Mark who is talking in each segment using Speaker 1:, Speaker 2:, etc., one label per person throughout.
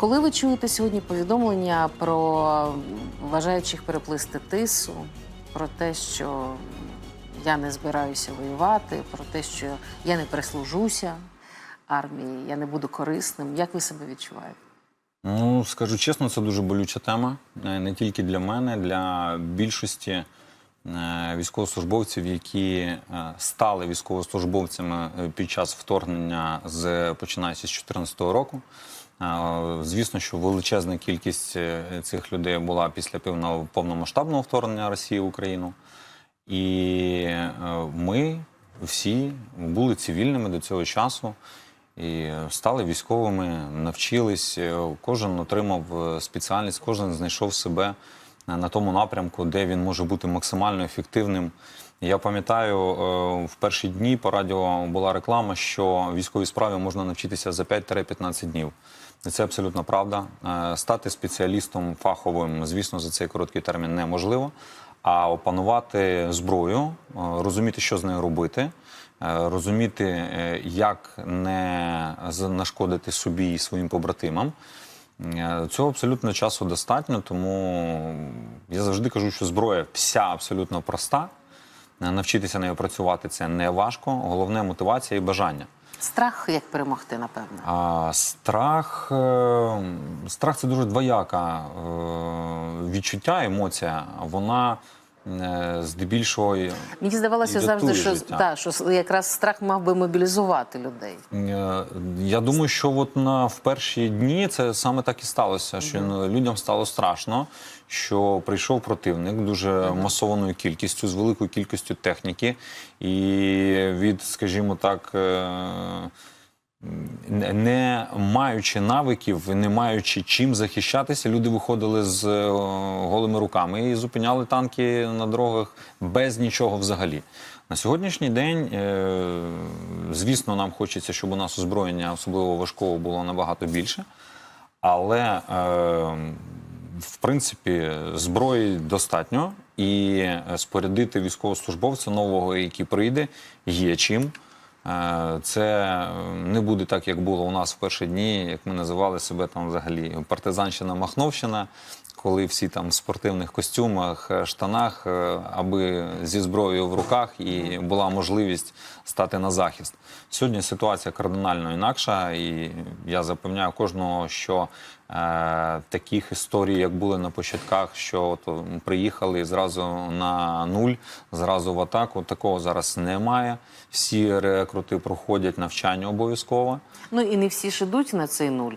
Speaker 1: Коли ви чуєте сьогодні повідомлення про бажаючих переплисти тису, про те, що я не збираюся воювати, про те, що я не прислужуся армії, я не буду корисним, як ви себе відчуваєте?
Speaker 2: Ну, скажу чесно, це дуже болюча тема. Е, Не тільки для мене, для більшості е, військовослужбовців, які е, стали військовослужбовцями під час вторгнення з починаючи з 2014 року. Звісно, що величезна кількість е, цих людей була після певного повномасштабного вторгнення Росії в Україну. І е, ми всі були цивільними до цього часу і стали військовими, навчились. е, Кожен отримав спеціальність, кожен знайшов себе на тому напрямку, де він може бути максимально ефективним. Я пам'ятаю, е, в перші дні по радіо була реклама, що військовій справі можна навчитися за 5-15 днів. Це абсолютно правда. Е, Стати спеціалістом фаховим, звісно, за цей короткий термін неможливо. А опанувати зброю, е, розуміти, що з нею робити, розуміти, як не нашкодити собі і своїм побратимам. Цього абсолютно часу достатньо, тому я завжди кажу, що зброя вся абсолютно проста. Навчитися нею працювати це не важко. Головне мотивація і бажання.
Speaker 1: Страх як перемогти, напевно.
Speaker 2: А страх, е, страх це дуже двояка е, відчуття, емоція. Вона здебільшого
Speaker 1: Мені здавалося завжди, що,
Speaker 2: життя.
Speaker 1: та, що якраз страх мав би мобілізувати людей.
Speaker 2: Е, Я думаю, що от на в перші дні це саме так і сталося. Що ну, людям стало страшно, що прийшов противник дуже масованою кількістю, з великою кількістю техніки, і від, скажімо так. Не- маючи навиків, не маючи чим захищатися, люди виходили з е, голими руками і зупиняли танки на дорогах без нічого взагалі. На сьогоднішній день, е, звісно, нам хочеться, щоб у нас озброєння, особливо важкого, було набагато більше. Але, е, в принципі, зброї достатньо, і спорядити військовослужбовця нового, який прийде, є чим. Е, Це не буде так, як було у нас в перші дні, як ми називали себе там взагалі партизанщина, Махновщина, коли всі там в спортивних костюмах, е, штанах, е, аби зі зброєю в руках і була можливість стати на захист. Сьогодні ситуація кардинально інакша, і я запевняю кожного, що таких історій, як були на початках, що от приїхали зразу на нуль, зразу в атаку. Такого зараз немає. Всі рекрути проходять навчання обов'язково.
Speaker 1: Ну і не всі ж ідуть на цей нуль.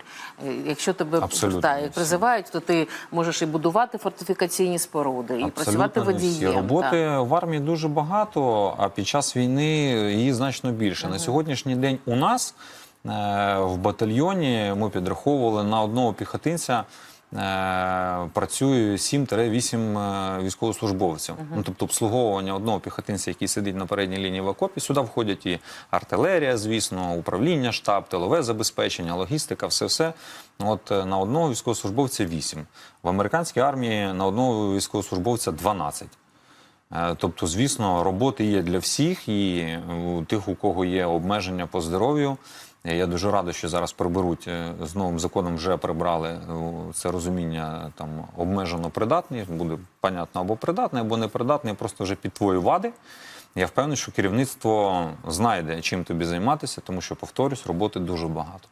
Speaker 1: Е, Якщо тебе та, як призивають, то ти можеш і будувати фортифікаційні споруди, і працювати
Speaker 2: не всі.
Speaker 1: водієм.
Speaker 2: Роботи
Speaker 1: та.
Speaker 2: в армії дуже багато, а під час війни її значно більше. На сьогоднішній день у нас е, в батальйоні ми підраховували на одного піхотинця. е, Працює 7-8 е, військовослужбовців. Ну, тобто обслуговування одного піхотинця, який сидить на передній лінії в окопі. Сюди входять і артилерія, звісно, управління, штаб, тилове забезпечення, логістика, все все. От е, на одного військовослужбовця 8. В американській армії на одного військовослужбовця 12. Е, Тобто, звісно, роботи є для всіх, і у тих, у кого є обмеження по здоров'ю. Я дуже радий, що зараз приберуть е, з новим законом. Вже прибрали е, це розуміння там обмежено придатний. Буде понятно або придатний, або непридатний, просто вже під твої вади. Я впевнений, що керівництво знайде чим тобі займатися, тому що повторюсь, роботи дуже багато.